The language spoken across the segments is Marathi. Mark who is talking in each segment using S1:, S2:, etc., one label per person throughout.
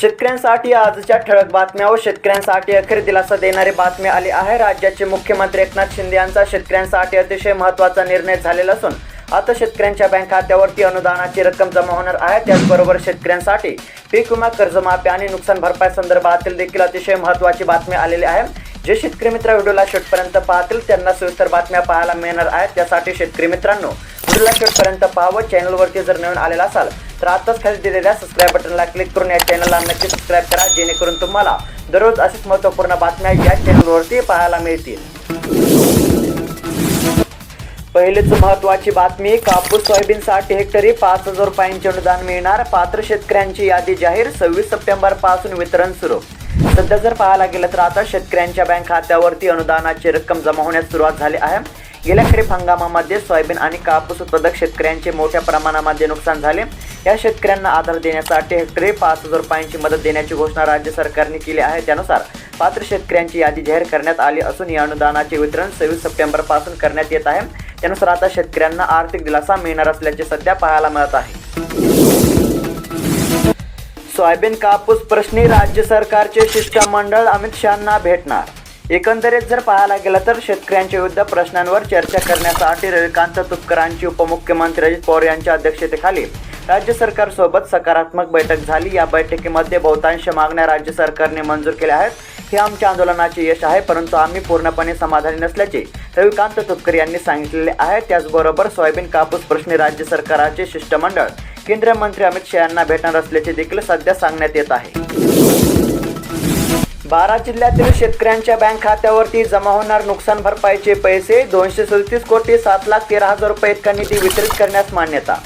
S1: शेतकऱ्यांसाठी आजच्या ठळक बातम्या व शेतकऱ्यांसाठी अखेर दिलासा देणारी बातमी आली आहे. राज्याचे मुख्यमंत्री एकनाथ शिंदे यांचा शेतकऱ्यांसाठी अतिशय महत्त्वाचा निर्णय झालेला असून आता शेतकऱ्यांच्या बँक खात्यावरती अनुदानाची रक्कम जमा होणार आहे. त्याचबरोबर शेतकऱ्यांसाठी पीक विमा कर्जमाफी आणि नुकसान भरपाई संदर्भातील देखील अतिशय महत्त्वाची बातमी आलेली आहे. जे शेतकरी मित्र व्हिडिओला शेवटपर्यंत पाहतील त्यांना सविस्तर बातम्या पाहायला मिळणार आहेत. त्यासाठी शेतकरी मित्रांनो व्हिडिओला शेवटपर्यंत पाहावं चॅनलवरती जर नवीन आलेला असाल तर आताच खाली दिलेल्या सबस्क्राईब बटनला क्लिक करून या चॅनलला नक्की सबस्क्राईब करा जेणेकरून तुम्हाला दररोज अशीच महत्त्वपूर्ण बातम्या या चॅनलवरती पाहायला मिळतील. पहिलीच महत्वाची बातमी कापूस सोयाबीनसाठी हेक्टरी पाच हजार रुपयांचे अनुदान मिळणार. पात्र शेतकऱ्यांची यादी जाहीर सव्वीस सप्टेंबरपासून वितरण सुरू. सध्या जर पाहायला गेलं तर आता शेतकऱ्यांच्या बँक खात्यावरती अनुदानाची रक्कम जमा होण्यास सुरुवात झाली आहे. गेल्या खरीप हंगामामध्ये सोयाबीन आणि कापूस उत्पादक शेतकऱ्यांचे मोठ्या प्रमाणामध्ये नुकसान झाले. या शेतकऱ्यांना आधार देण्यासाठी हेक्टरी पाच हजार रुपयांची मदत देण्याची घोषणा राज्य सरकारने केली आहे. त्यानुसार पात्र शेतकऱ्यांची यादी जाहीर करण्यात आली असून या अनुदानाचे वितरण सव्वीस सप्टेंबरपासून करण्यात येत आहे. त्यानुसार आता शेतकऱ्यांना आर्थिक दिलासा मिळणार असल्याचे सध्या पाहायला मिळत आहे. सोयाबीन कापूस प्रश्नी राज्य सरकारचे शिष्टमंडळ अमित शहांना भेटणार. एकंदरीत जर पाहायला गेलं तर शेतकऱ्यांच्या विविध प्रश्नांवर चर्चा करण्यासाठी रविकांत तुपकरांची उपमुख्यमंत्री अजित पवार यांच्या अध्यक्षतेखाली राज्य सरकारसोबत सकारात्मक बैठक झाली. या बैठकीमध्ये बहुतांश मागण्या राज्य सरकारने मंजूर केल्या आहेत. हे आमच्या आंदोलनाचे यश आहे परंतु आम्ही पूर्णपणे समाधानी नसल्याचे रविकांत तुपकर यांनी सांगितलेले आहे. त्याचबरोबर सोयाबीन कापूस प्रश्नी राज्य सरकारचे शिष्टमंडळ केंद्रीय मंत्री अमित शहा यांना भेटणार असल्याचे देखील सध्या सांगण्यात येत आहे. बारा जिल्ह्यातील शेतकऱ्यांच्या बँक खात्यावरती जमा होणार नुकसान भरपाईचे पैसे दोनशे सदतीस कोटी सात लाख तेरा हजार रुपये इतका निधी वितरित करण्यास मान्यता.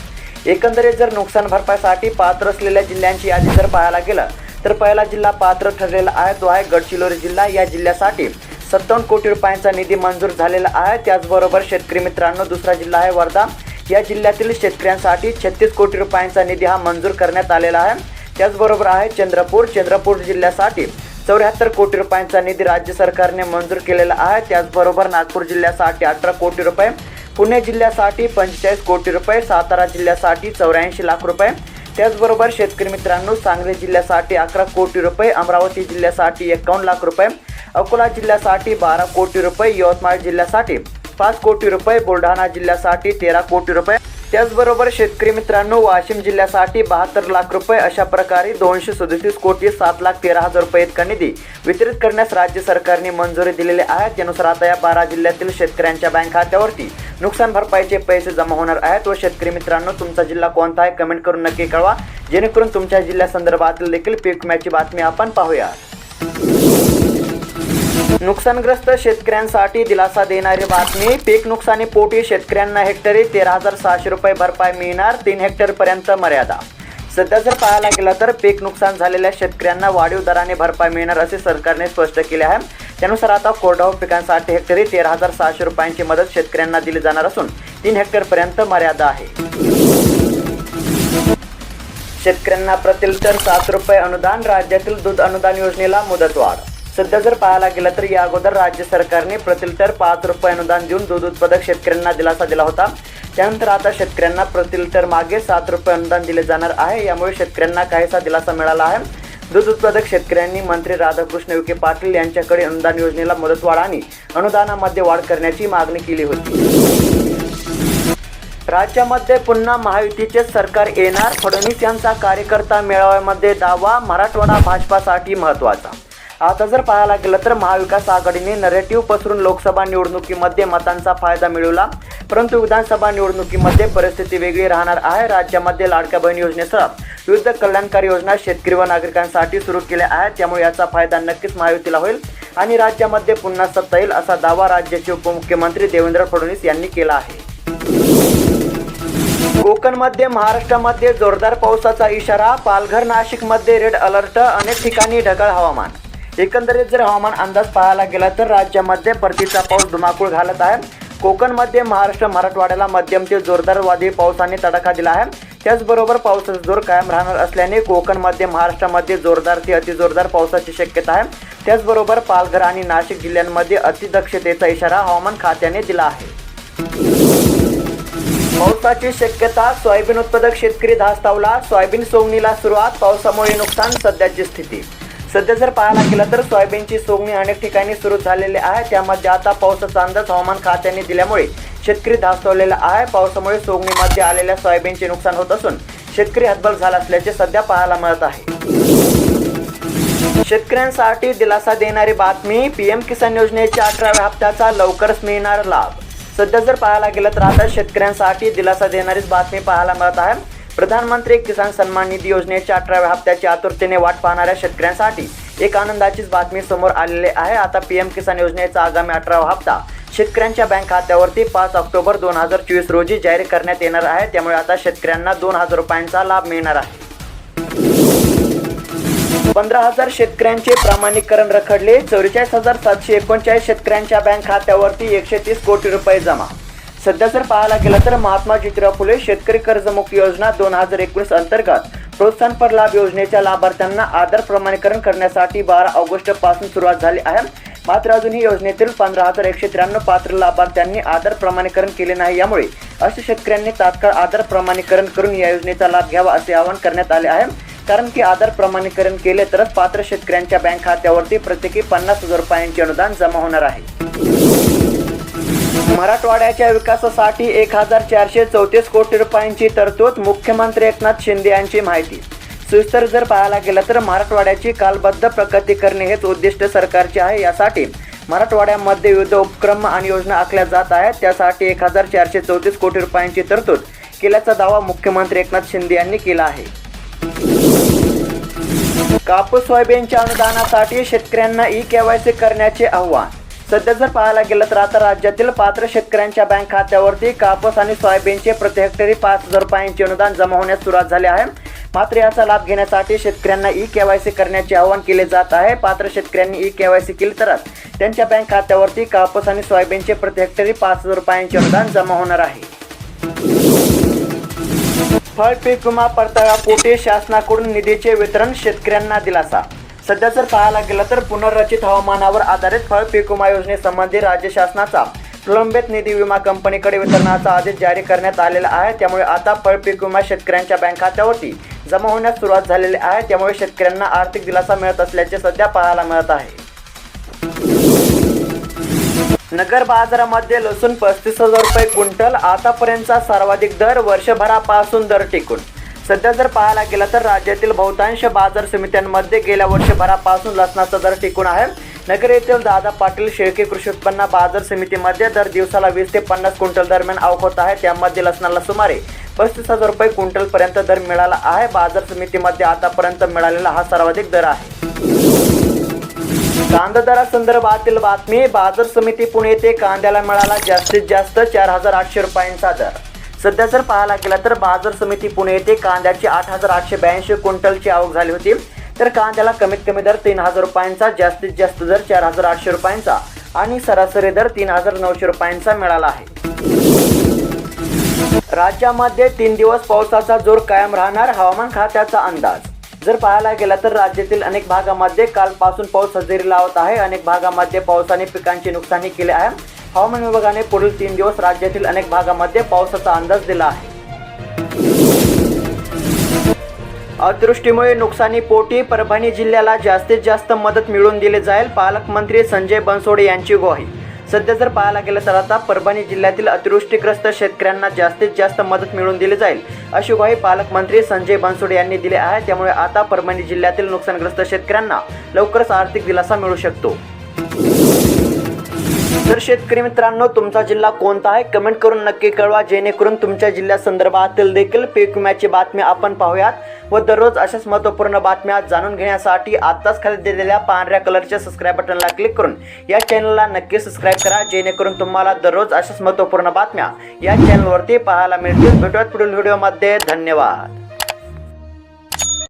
S1: एकंदरीत जर नुकसान भरपाईसाठी पात्र असलेल्या जिल्ह्यांची यादी जर पाहायला गेलं तर पहिला जिल्हा पात्र ठरलेला आहे तो आहे गडचिरोली जिल्हा. या जिल्ह्यासाठी सत्तावन्न कोटी रुपयांचा निधी मंजूर झालेला आहे. त्याचबरोबर शेतकरी मित्रांनो दुसरा जिल्हा आहे वर्धा. या जिल्ह्यातील शेतकऱ्यांसाठी छत्तीस कोटी रुपयांचा निधी हा मंजूर करण्यात आलेला आहे. त्याचबरोबर आहे चंद्रपूर. चंद्रपूर जिल्ह्यासाठी चौऱ्याहत्तर कोटी रुपयांचा निधी राज्य सरकारने मंजूर केलेला आहे. त्याचबरोबर नागपूर जिल्ह्यासाठी अठरा कोटी रुपये पुणे जिल्ह्यासाठी पंचेचाळीस कोटी रुपये सातारा जिल्ह्यासाठी चौऱ्याऐंशी लाख रुपये. त्याचबरोबर शेतकरी मित्रांनो सांगली जिल्ह्यासाठी अकरा कोटी रुपये अमरावती जिल्ह्यासाठी एकावन्न लाख रुपये अकोला जिल्ह्यासाठी बारा कोटी रुपये यवतमाळ जिल्ह्यासाठी पाच कोटी रुपये बुलढाणा जिल्ह्यासाठी तेरा कोटी रुपये. त्याचबरोबर शेतकरी मित्रांनो वाशिम जिल्ह्यासाठी बहात्तर लाख रुपये अशा प्रकारे दोनशे सदतीस कोटी सात लाख तेरा हजार रुपये इतका निधी वितरित करण्यास राज्य सरकारने मंजुरी दिलेली आहे. त्यानुसार आता या बारा जिल्ह्यातील शेतकऱ्यांच्या बँक खात्यावरती नुकसान भरपाईचे पैसे जमा होणार आहेत व शेतकरी मित्रांनो तुमचा जिल्हा कोणता आहे कमेंट करून नक्की कळवा. जेणेकरून तुमच्या जिल्ह्यासंदर्भातील देखील पीक विम्याची बातमी आपण पाहूया. नुकसानग्रस्त शेतकऱ्यांसाठी दिलासा देणारी बातमी पीक नुकसानी पोटी शेतकऱ्यांना हेक्टरी तेरा हजार सहाशे रुपये भरपाई मिळणार तीन हेक्टर पर्यंत मर्यादा. सध्या जर पाहायला गेलं तर पीक नुकसान झालेल्या शेतकऱ्यांना वाढीव दराने भरपाई मिळणार असे सरकारने स्पष्ट केले आहे. त्यानुसार आता कोरडाव पिकांसाठी हेक्टरी तेरा हजार सहाशे रुपयांची मदत शेतकऱ्यांना दिली जाणार असून तीन हेक्टर पर्यंत मर्यादा आहे. शेतकऱ्यांना प्रति लिटर सात रुपये अनुदान राज्यातील दूध अनुदान योजनेला मुदतवाढ. सध्या जर पाहायला गेलं तर या अगोदर राज्य सरकारने प्रति लिटर पाच रुपये अनुदान देऊन दूध उत्पादक शेतकऱ्यांना दिलासा दिला होता. त्यानंतर आता शेतकऱ्यांना प्रति लिटर मागे सात रुपये अनुदान दिले जाणार आहे. यामुळे शेतकऱ्यांना काहीसा दिलासा मिळाला आहे. दूध उत्पादक शेतकऱ्यांनी मंत्री राधाकृष्ण विखे पाटील यांच्याकडे अनुदान योजनेला मदतवाढ आणि अनुदानामध्ये वाढ करण्याची मागणी केली होती. राज्यामध्ये पुन्हा महायुतीचे सरकार येणार. फडणवीस यांचा कार्यकर्ता मेळाव्यामध्ये दावा. मराठवाडा भाजपासाठी महत्त्वाचा. आता जर पाहायला गेलं तर महाविकास आघाडीने नरेटिव्ह पसरून लोकसभा निवडणुकीमध्ये मतांचा फायदा मिळवला. परंतु विधानसभा निवडणुकीमध्ये परिस्थिती वेगळी राहणार आहे. राज्यामध्ये लाडक्या बहीण योजनेसह विविध कल्याणकारी योजना शेतकरी व नागरिकांसाठी सुरू केल्या आहेत. त्यामुळे याचा फायदा नक्कीच महायुतीला होईल आणि राज्यामध्ये पुन्हा सत्ता येईल असा दावा राज्याचे उपमुख्यमंत्री देवेंद्र फडणवीस यांनी केला आहे. कोकणमध्ये महाराष्ट्रामध्ये जोरदार पावसाचा इशारा पालघर नाशिकमध्ये रेड अलर्ट अनेक ठिकाणी ढगाळ हवामान. एकंदरीत जर हवामान अंदाज पाहायला गेला तर राज्यामध्ये परतीचा पाऊस धुमाकूळ घालत आहे. कोकणमध्ये महाराष्ट्र मराठवाड्याला मध्यम ते जोरदार वादळी पावसाने तडाखा दिला आहे. त्याचबरोबर पावसाचा जोर कायम राहणार असल्याने कोकणमध्ये महाराष्ट्रामध्ये जोरदार ते अतिजोरदार पावसाची शक्यता आहे. त्याचबरोबर पालघर आणि नाशिक जिल्ह्यांमध्ये अतिदक्षतेचा इशारा हवामान खात्याने दिला आहे. पावसाची शक्यता सोयाबीन उत्पादक शेतकरी धास्तावला. सोयाबीन सोंगणीला सुरुवात पावसामुळे नुकसान सध्याची स्थिती सध्या जर पाहायला गेलं तर सोयाबीनची सोंगणी अनेक ठिकाणी सुरू झालेली आहे. त्यामध्ये आता पावसाचा अंदाज हवामान खात्याने दिल्यामुळे शेतकरी धास्तवलेला आहे. पावसामुळे सोंगणीमध्ये आलेल्या सोयाबीनचे नुकसान होत असून शेतकरी हतबल झाला असल्याचे सध्या पाहायला मिळत आहे. शेतकऱ्यांसाठी दिलासा देणारी बातमी पीएम किसान योजनेच्या अठराव्या हप्त्याचा लवकरच मिळणार लाभ. सध्या जर पाहायला गेलं तर आता शेतकऱ्यांसाठी दिलासा देणारीच बातमी पाहायला मिळत आहे. प्रधानमंत्री किसान सन्मान निधी योजनेच्या अठराव्या हप्त्याची आतुरतेने वाट पाहणाऱ्या शेतकऱ्यांसाठी एक आनंदाचीच बातमी समोर आलेली आहे. आता पीएम किसान योजनेचा आगामी अठरावा हप्ता शेतकऱ्यांच्या बँक खात्यावरती पाच ऑक्टोबर दोन हजार चोवीस रोजी जाहीर करण्यात येणार आहे. त्यामुळे आता शेतकऱ्यांना दोन हजार रुपयांचा लाभ मिळणार आहे. पंधरा हजार शेतकऱ्यांचे प्रामाणिकरण रखडले. चौवेचाळीस हजार सातशे एकोणचाळीस शेतकऱ्यांच्या बँक खात्यावरती एकशे तीस कोटी रुपये जमा सध्या जर पाहायला गेलं तर महात्मा ज्योतिराव फुले शेतकरी कर्जमुक्ती योजना दोन हजार एकोणीस अंतर्गत प्रोत्साहनपर लाभ योजनेच्या लाभार्थ्यांना आधार प्रमाणीकरण करण्यासाठी बारा ऑगस्टपासून सुरुवात झाली आहे. मात्र अजूनही योजनेतील पंधरा हजार एकशे त्र्याण्णव पात्र लाभार्थ्यांनी आधार प्रमाणीकरण केले नाही. यामुळे असे शेतकऱ्यांनी तात्काळ आधार प्रमाणीकरण करून या योजनेचा लाभ घ्यावा असे आवाहन करण्यात आले आहे. कारण की आधार प्रमाणीकरण केले तरच पात्र शेतकऱ्यांच्या बँक खात्यावरती प्रत्येकी पन्नास हजार रुपयांचे अनुदान जमा होणार आहे. मराठवाड्याच्या विकासासाठी एक हजार चारशे चौतीस कोटी रुपयांची तरतूद मुख्यमंत्री एकनाथ शिंदे यांची माहिती. सुस्तर जर पाहायला गेलं तर मराठवाड्याची कालबद्ध प्रगती करणे हेच उद्दिष्ट सरकारचे आहे. यासाठी मराठवाड्यामध्ये विविध उपक्रम आणि योजना आखल्या जात आहेत. त्यासाठी एक हजार चारशे चौतीस कोटी रुपयांची तरतूद केल्याचा दावा मुख्यमंत्री एकनाथ शिंदे यांनी केला आहे. कापूस सोयाबीनच्या अनुदानासाठी शेतकऱ्यांना ई केवायसी करण्याचे आव्हान सध्या जर पाहायला गेलं तर आता राज्यातील पात्र शेतकऱ्यांच्या बँक खात्यावरती कापूस आणि सोयाबीनचे प्रति हेक्टरी पाच हजार रुपयांचे अनुदान जमा होण्यास सुरुवात झाली आहे. मात्र याचा लाभ घेण्यासाठी शेतकऱ्यांना ई केवायसी करण्याचे आवाहन केले जात आहे. पात्र शेतकऱ्यांनी ई केवायसी केली तरच त्यांच्या बँक खात्यावरती कापूस आणि सोयाबीनचे प्रति हेक्टरी पाच हजार रुपयांचे अनुदान जमा होणार आहे. फळ पीक विमा परताव्यापोटी शासनाकडून निधीचे वितरण शेतकऱ्यांना दिलासा. सध्या जर पाहायला गेलं तर पुनर्रचित हवामानावर आधारित फळ पीक विमा योजनेसंबंधी राज्य शासनाचा प्रलंबित निधी विमा कंपनीकडे वितरणाचा आदेश जारी करण्यात आलेला आहे. त्यामुळे आता फळ पीक विमा शेतकऱ्यांच्या बँक खात्यावरती जमा होण्यास सुरुवात झालेली आहे. त्यामुळे शेतकऱ्यांना आर्थिक दिलासा मिळत असल्याचे सध्या पाहायला मिळत आहे. नगर बाजारामध्ये लसूण पस्तीस हजार रुपये क्विंटल आतापर्यंतचा सर्वाधिक दर वर्षभरापासून दर टिकून. सध्या जर पाहायला गेलं तर राज्यातील बहुतांश बाजार समित्यांमध्ये गेल्या वर्षभरापासून लसणाचा दर टिकून आहे. नगर येथील दादा पाटील शेळके कृषी उत्पन्न बाजार समितीमध्ये दर दिवसाला वीस ते पन्नास क्विंटल दरम्यान आवक होत आहे. त्यामध्ये लसणाला सुमारे पस्तीस हजार रुपये क्विंटल पर्यंत दर मिळाला आहे. बाजार समितीमध्ये आतापर्यंत मिळालेला हा सर्वाधिक दर आहे. कांदा दरासंदर्भातील बातमी बाजार समिती पुणे येथे कांद्याला मिळाला जास्तीत जास्त चार हजार आठशे रुपयांचा दर. सध्या जर पाहायला गेला तर बाजार समिती पुणे येथे कांद्याची आठ हजार आठशे ब्याऐंशी क्विंटलची आवक झाली होती. तर कांद्याला कमीत कमी दर तीन हजार रुपयांचा जास्तीत जास्त दर चार हजार आठशे रुपयांचा आणि सरासरी दर तीन हजार नऊशे रुपयांचा मिळाला आहे. राज्यामध्ये तीन दिवस पावसाचा जोर कायम राहणार हवामान खात्याचा अंदाज. जर पाहायला गेला तर राज्यातील अनेक भागामध्ये कालपासून पाऊस हजेरी लावत आहे. अनेक भागामध्ये पावसाने पिकांचे नुकसानी केले आहे. हवामान विभागाने पुढील तीन दिवस राज्यातील अनेक भागामध्ये पावसाचा अंदाज दिला आहे. अतिवृष्टीमुळे नुकसानीपोटी परभणी जिल्ह्याला जास्तीत जास्त मदत मिळवून दिली जाईल पालकमंत्री संजय बनसोडे यांची ग्वाही. सध्या जर पाहायला गेलं तर आता परभणी जिल्ह्यातील अतिवृष्टीग्रस्त शेतकऱ्यांना जास्तीत जास्त मदत मिळवून दिली जाईल अशी ग्वाही पालकमंत्री संजय बनसोडे यांनी दिली आहे. त्यामुळे आता परभणी जिल्ह्यातील नुकसानग्रस्त शेतकऱ्यांना लवकरच आर्थिक दिलासा मिळू शकतो. तर शेतकरी मित्रांनो तुमचा जिल्हा कोणता आहे? कमेंट करून नक्की कळवा. जेणेकरून तुमच्या जिल्ह्या संदर्भातील देखील पीक विम्याची बातमी आपण पाहूयात व दररोज अशाच महत्त्वपूर्ण बातम्या जाणून घेण्यासाठी आत्ताच खाली दिलेल्या पांढऱ्या कलरच्या सबस्क्राईब बटनला क्लिक करून या चॅनलला नक्की सबस्क्राईब करा. जेणेकरून तुम्हाला दररोज अशाच महत्त्वपूर्ण बातम्या या चॅनलवरती पाहायला मिळतील. भेटूयात पुढील व्हिडिओमध्ये धन्यवाद.